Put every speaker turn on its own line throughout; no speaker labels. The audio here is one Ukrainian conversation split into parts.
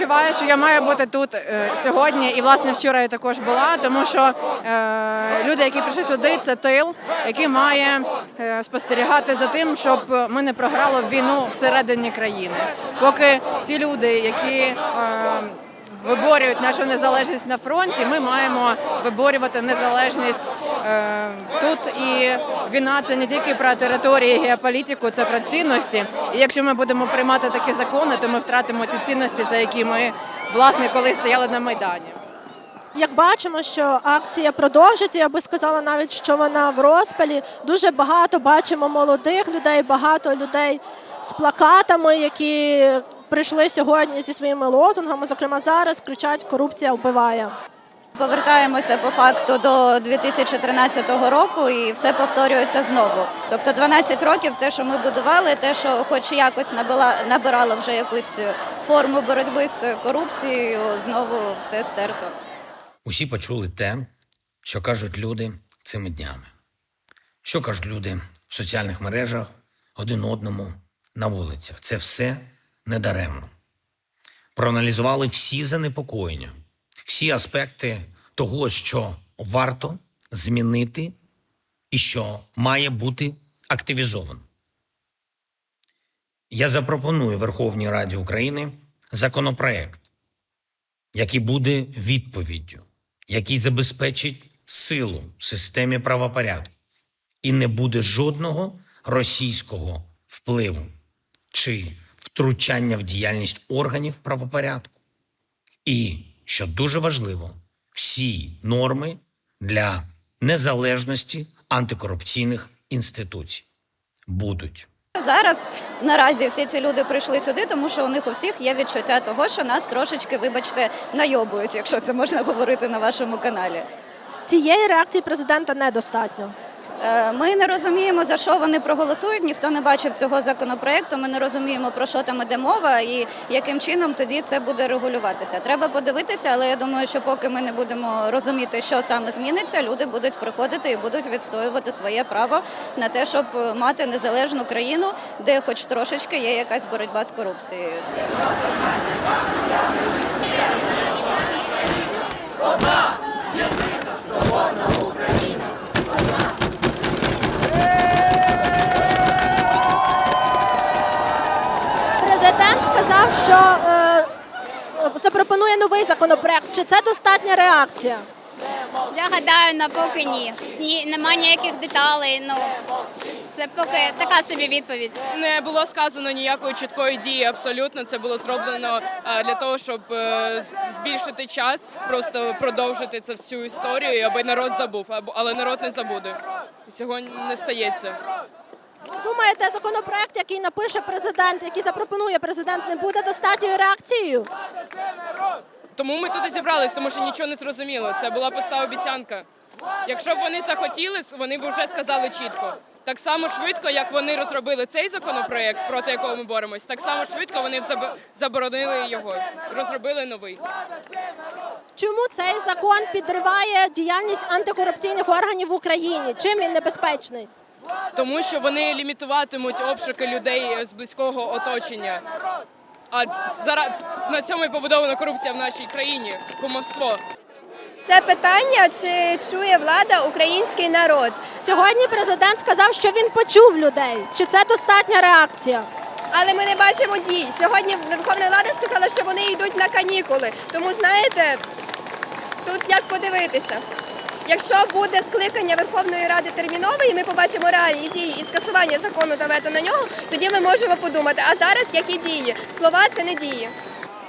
відчуваю, що я маю бути тут е, сьогодні, і власне вчора я також була, тому що е, люди, які прийшли сюди, це тил, який має е, спостерігати за тим, щоб ми не програли війну всередині країни. Поки ті люди, які е, виборюють нашу незалежність на фронті, ми маємо виборювати незалежність е, тут. І війна це не тільки про території, і геополітику, це про цінності. І якщо ми будемо приймати такі закони, то ми втратимо ті цінності, за які ми власне колись стояли на майдані.
Як бачимо, що акція продовжиться, я би сказала навіть, що вона в розпалі. Дуже багато бачимо молодих людей, багато людей з плакатами, які прийшли сьогодні зі своїми лозунгами. Зокрема, зараз кричать Корупція вбиває.
Повертаємося по факту до 2013 року і все повторюється знову. Тобто 12 років те, що ми будували, те, що хоч якось набила, набирало вже якусь форму боротьби з корупцією, знову все стерто.
Усі почули те, що кажуть люди цими днями. Що кажуть люди в соціальних мережах один одному на вулицях. Це все недаремно. Проаналізували всі занепокоєння, всі аспекти того, що варто змінити і що має бути активізовано. Я запропоную Верховній Раді України законопроект, який буде відповіддю, який забезпечить силу в системі правопорядку і не буде жодного російського впливу чи втручання в діяльність органів правопорядку. І, що дуже важливо, всі норми для незалежності антикорупційних інституцій будуть.
Зараз наразі всі ці люди прийшли сюди, тому що у них у всіх є відчуття того, що нас трошечки, вибачте, найобують, якщо це можна говорити на вашому каналі.
Цієї реакції президента недостатньо.
Е, Ми не розуміємо, за що вони проголосують. Ніхто не бачив цього законопроекту. Ми не розуміємо, про що там іде мова і яким чином тоді це буде регулюватися. Треба подивитися, але я думаю, що поки ми не будемо розуміти, що саме зміниться, люди будуть приходити і будуть відстоювати своє право на те, щоб мати незалежну країну, де, хоч трошечки, є якась боротьба з корупцією.
Президент сказав, що е, запропонує новий законопроект. Чи це достатня реакція?
Я гадаю, на поки ні. Ні, нема ніяких деталей. Ну це поки така собі відповідь.
Не було сказано ніякої чіткої дії. Абсолютно це було зроблено е, для того, щоб е, збільшити час, просто продовжити це всю історію, аби народ забув. Або- Але народ не забуде. І Цього не стається.
Думаєте, законопроект, який напише президент, який запропонує президент, не буде достатньою реакцією?
Тому ми тут і зібрались, тому що нічого не зрозуміло. Це була пуста обіцянка. Якщо б вони захотіли, вони б вже сказали чітко. Так само швидко, як вони розробили цей законопроект, проти якого ми боремось, так само швидко вони б заб- заборонили його, розробили новий.
Чому цей закон підриває діяльність антикорупційних органів в Україні? Чим він небезпечний?
Тому що вони лімітуватимуть обшуки людей з близького оточення. А зараз на цьому і побудована корупція в нашій країні, кумовство.
Це питання, чи чує влада український народ.
Сьогодні президент сказав, що він почув людей. Чи це достатня реакція?
Але ми не бачимо дій. Сьогодні Верховна Рада сказала, що вони йдуть на канікули. Тому знаєте, тут як подивитися. Якщо буде скликання Верховної Ради термінове, і ми побачимо реальні дії і скасування закону та вето на нього, тоді ми можемо подумати. А зараз які дії? Слова це не дії.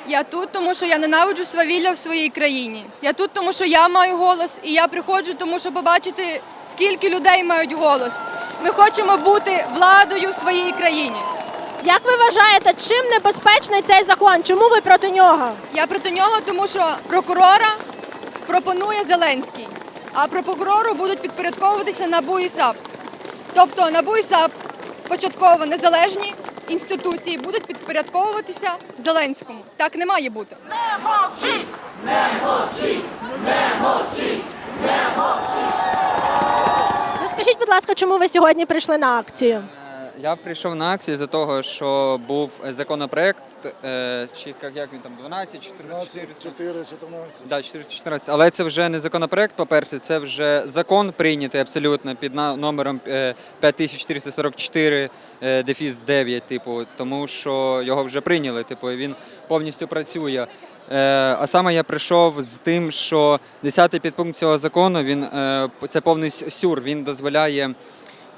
Я тут, тому що я ненавиджу свавілля в своїй країні. Я тут, тому що я маю голос, і я приходжу, тому що побачити, скільки людей мають голос. Ми хочемо бути владою в своїй країні.
Як ви вважаєте, чим небезпечний цей закон? Чому ви проти нього?
Я проти нього, тому що прокурора пропонує Зеленський, а про прокурору будуть підпорядковуватися НАБУ і САП. Тобто НАБУ і САП початково незалежні інституції будуть підпорядковуватися Зеленському. Так не має бути.
Розкажіть, будь ласка, чому ви сьогодні прийшли на акцію?
Е, Я прийшов на акцію за того, що був законопроект е, чи як, як він там, 12, 14,
15, 4, 14.
Да, 414. Але це вже не законопроект, по-перше, це вже закон прийнятий абсолютно під на- номером е, 5444 е, дефіс 9, типу, тому що його вже прийняли, типу, і він повністю працює. Е, А саме я прийшов з тим, що 10-й підпункт цього закону він е, це повний сюр. Він дозволяє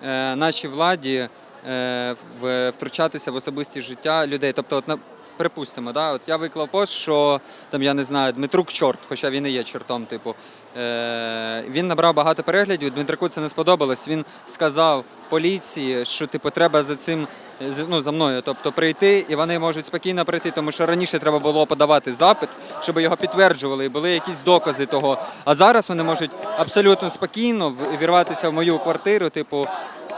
е, нашій владі е, в- втручатися в особисті життя людей. Тобто, от на припустимо, да, от я виклав пост, що там я не знаю, Дмитрук чорт, хоча він і є чортом, типу. Е, він набрав багато переглядів. Дмитрику це не сподобалось. Він сказав поліції, що типу треба за цим. Ну, за мною, тобто прийти, і вони можуть спокійно прийти, тому що раніше треба було подавати запит, щоб його підтверджували, і були якісь докази того. А зараз вони можуть абсолютно спокійно вірватися в мою квартиру, типу,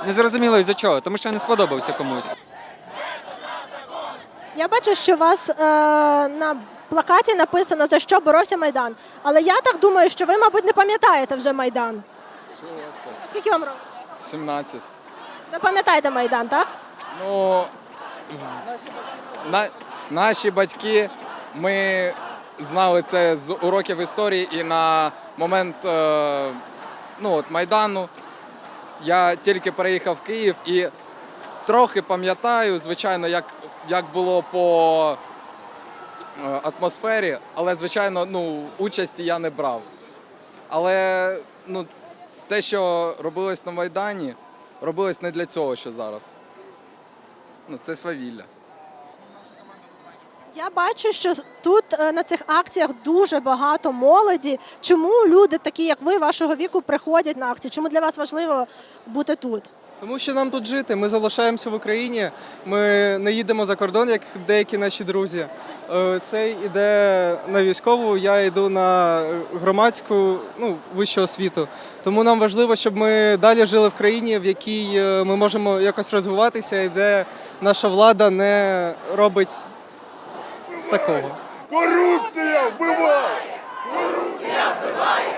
не зрозуміло із-за чого, тому що я не сподобався комусь.
Я бачу, що у вас е, на плакаті написано за що боровся Майдан. Але я так думаю, що ви, мабуть, не пам'ятаєте вже Майдан.
Це?
А Скільки вам років?
17.
Ви пам'ятаєте Майдан, так?
Ну, в- на, наші батьки, ми знали це з уроків історії і на момент е, ну, от Майдану я тільки переїхав в Київ і трохи пам'ятаю, звичайно, як, як було по е, атмосфері, але, звичайно, ну, участі я не брав. Але ну, те, що робилось на Майдані, робилось не для цього, що зараз. Ну, це свавілля.
Я бачу, що тут е, на цих акціях дуже багато молоді. Чому люди, такі як ви, вашого віку, приходять на акції? Чому для вас важливо бути тут?
Тому що нам тут жити. Ми залишаємося в Україні. Ми не їдемо за кордон, як деякі наші друзі. Е, Цей іде на військову, я йду на громадську ну, вищу освіту. Тому нам важливо, щоб ми далі жили в країні, в якій е, ми можемо якось розвиватися, і де наша влада не робить такого.
Корупція вбиває!
Зеленський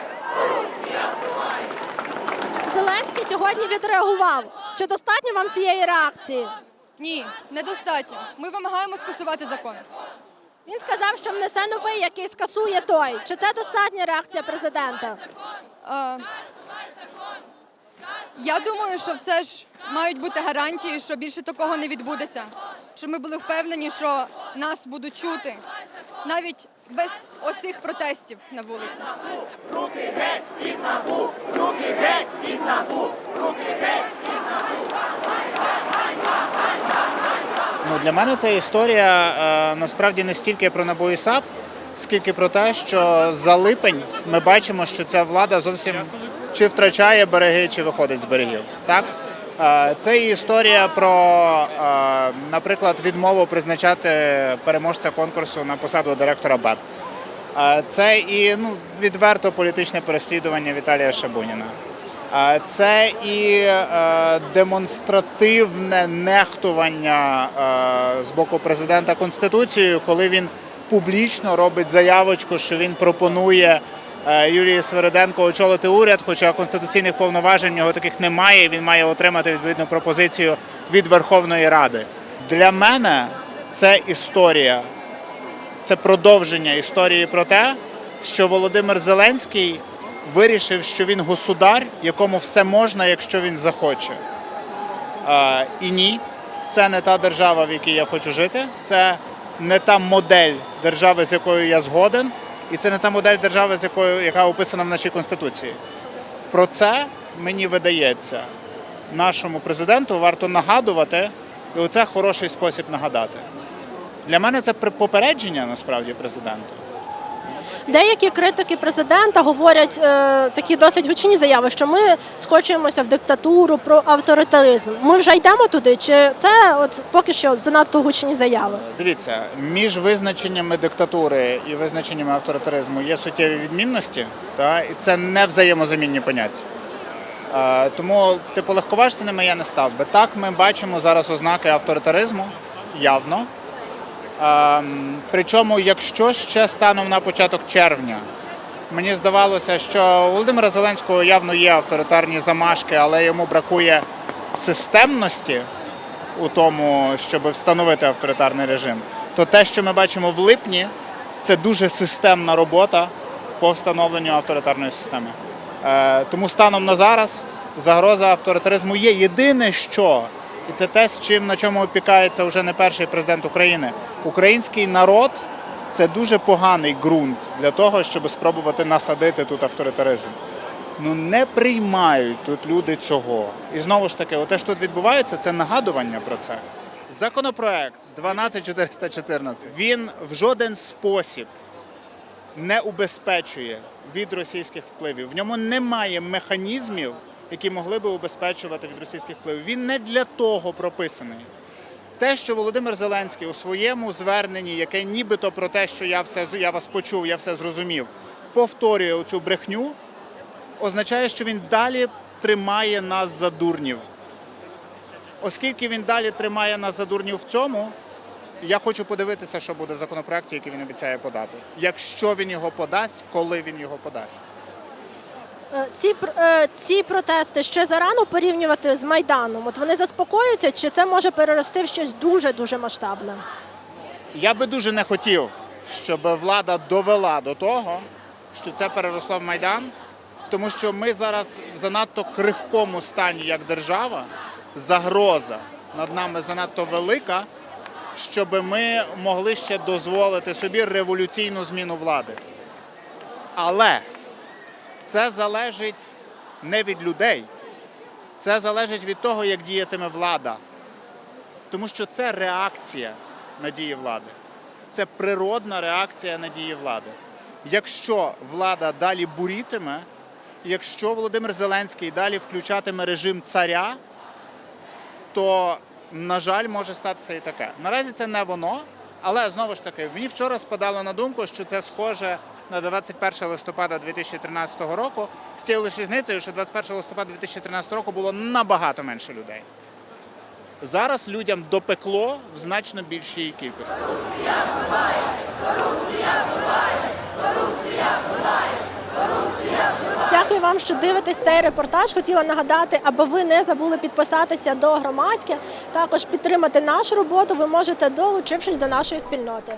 сьогодні відреагував. Чи достатньо вам цієї реакції?
Ні, недостатньо. Ми вимагаємо скасувати закон.
Він сказав, що внесе новий, який скасує той. Чи це достатня реакція президента?
Е, Я думаю, що все ж мають бути гарантії, що більше такого не відбудеться. Щоб ми були впевнені, що нас будуть чути навіть без оцих протестів на вулиці.
Ну, для мене ця історія е, насправді не стільки про НАБУ і САП, скільки про те, що за липень ми бачимо, що ця влада зовсім чи втрачає береги, чи виходить з берегів. Так? Е, Це і історія про, е, наприклад, відмову призначати переможця конкурсу на посаду директора БЕП. Е, Це і ну, відверто політичне переслідування Віталія Шабуніна. Е, Це і демонстративне нехтування з боку президента Конституцією, коли він публічно робить заявочку, що він пропонує е, Юлії Свериденко очолити уряд, хоча конституційних повноважень у нього таких немає. Він має отримати відповідну пропозицію від Верховної Ради. Для мене це історія це продовження історії про те, що Володимир Зеленський вирішив, що він государ, якому все можна, якщо він захоче. І ні, це не та держава, в якій я хочу жити. Це не та модель держави, з якою я згоден, і це не та модель держави, з якою яка описана в нашій конституції. Про це мені видається, нашому президенту варто нагадувати, і оце хороший спосіб нагадати. Для мене це попередження насправді президенту.
Деякі критики президента говорять е, такі досить гучні заяви, що ми скочуємося в диктатуру про авторитаризм. Ми вже йдемо туди, чи це от поки що занадто гучні заяви?
Дивіться, між визначеннями диктатури і визначеннями авторитаризму є суттєві відмінності, та, і це не взаємозамінні поняття. Е, тому, типу, легковажними я не став би. Так, ми бачимо зараз ознаки авторитаризму явно. Ем, причому, якщо ще станом на початок червня мені здавалося, що у Володимира Зеленського явно є авторитарні замашки, але йому бракує системності у тому, щоб встановити авторитарний режим, то те, що ми бачимо в липні, це дуже системна робота по встановленню авторитарної системи. Е, Тому станом на зараз загроза авторитаризму є. Єдине, що і це те, з чим на чому опікається вже не перший президент України. Український народ це дуже поганий ґрунт для того, щоб спробувати насадити тут авторитаризм. Ну не приймають тут люди цього. І знову ж таки, оте, що тут відбувається, це нагадування про це. Законопроект 12414 він в жоден спосіб не убезпечує від російських впливів. В ньому немає механізмів, які могли би убезпечувати від російських впливів. Він не для того прописаний. Те, що Володимир Зеленський у своєму зверненні, яке нібито про те, що я все я вас почув, я все зрозумів, повторює оцю брехню, означає, що він далі тримає нас за дурнів. Оскільки він далі тримає нас за дурнів в цьому, я хочу подивитися, що буде в законопроекті, який він обіцяє подати. Якщо він його подасть, коли він його подасть.
Е, Ці, е, ці протести ще зарано порівнювати з Майданом. От вони заспокоюються, чи це може перерости в щось дуже-дуже масштабне?
Я би дуже не хотів, щоб влада довела до того, що це переросло в Майдан, тому що ми зараз в занадто крихкому стані як держава, загроза над нами занадто велика, щоб ми могли ще дозволити собі революційну зміну влади. Але це залежить не від людей, це залежить від того, як діятиме влада. Тому що це реакція на дії влади. Це природна реакція на дії влади. Якщо влада далі бурітиме, якщо Володимир Зеленський далі включатиме режим царя, то, на жаль, може статися і таке. Наразі це не воно, але знову ж таки, мені вчора спадало на думку, що це схоже на 21 листопада 2013 року, з тією лише різницею, що 21 листопада 2013 року було набагато менше людей. Зараз людям допекло в значно більшій кількості.
Дякую вам, що дивитесь цей репортаж. Хотіла нагадати, аби ви не забули підписатися до громадське, також підтримати нашу роботу. Ви можете долучившись до нашої спільноти.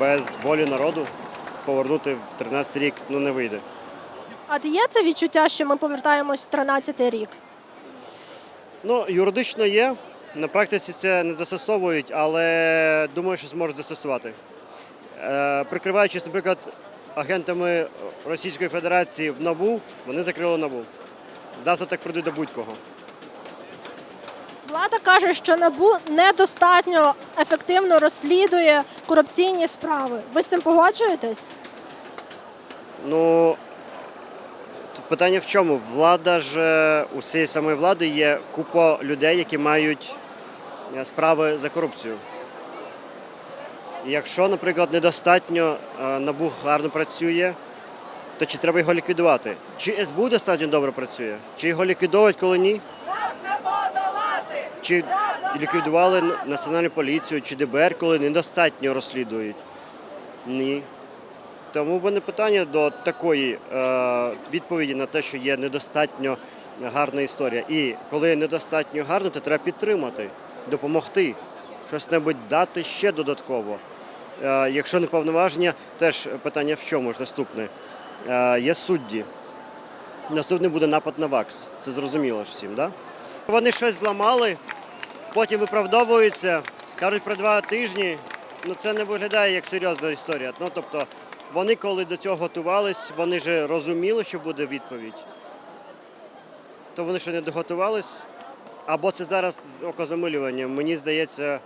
Без волі народу повернути в 13 рік ну не вийде.
А є це відчуття, що ми повертаємось в 13-й рік?
Ну, юридично є. На практиці це не застосовують, але думаю, що зможуть застосувати. Е, прикриваючись, наприклад, агентами Російської Федерації в НАБУ, вони закрили НАБУ. Завтра так прийдуть до будь-кого.
Влада каже, що НАБУ недостатньо ефективно розслідує корупційні справи. Ви з цим погоджуєтесь?
Ну тут питання в чому? Влада ж е, у цієї самої влади є купа людей, які мають е, справи за корупцію. І якщо, наприклад, недостатньо е, НАБУ гарно працює, то чи треба його ліквідувати? Чи СБУ достатньо добре працює? Чи його ліквідовують, коли ні? Чи ліквідували Національну поліцію, чи ДБР, коли недостатньо розслідують? Ні. Тому в мене питання до такої е, відповіді на те, що є недостатньо гарна історія. І коли недостатньо гарно, то треба підтримати, допомогти, щось небудь дати ще додатково. Е, якщо не повноваження, теж питання в чому ж наступне. Е, є судді. Наступний буде напад на ВАКС. Це зрозуміло ж всім, да? Вони щось зламали, потім виправдовуються, кажуть про два тижні. Ну це не виглядає як серйозна історія. Ну тобто, вони коли до цього готувались, вони ж розуміли, що буде відповідь. То вони що не доготувались? Або це зараз окозамилювання. Мені здається,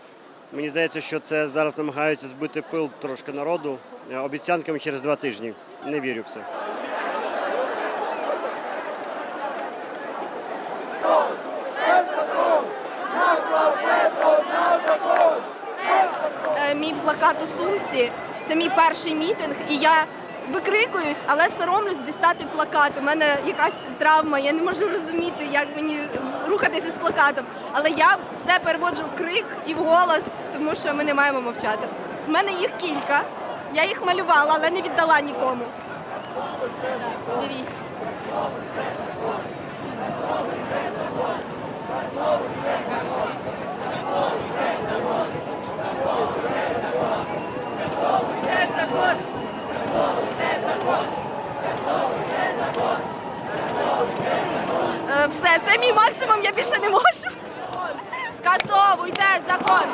мені здається, що це зараз намагаються збити пил трошки народу обіцянками через два тижні. Не вірю в це.
Е, Мій плакат сумці це мій перший мітинг, і я викрикуюсь, але соромлюсь дістати плакат. У мене якась травма, я не можу розуміти, як мені рухатися з плакатом. Але я все переводжу в крик і в голос, тому що ми не маємо мовчати. У мене їх кілька. Я їх малювала, але не віддала нікому. Дивіться.
все, це мій максимум, я більше не можу. Скасовуйте закон!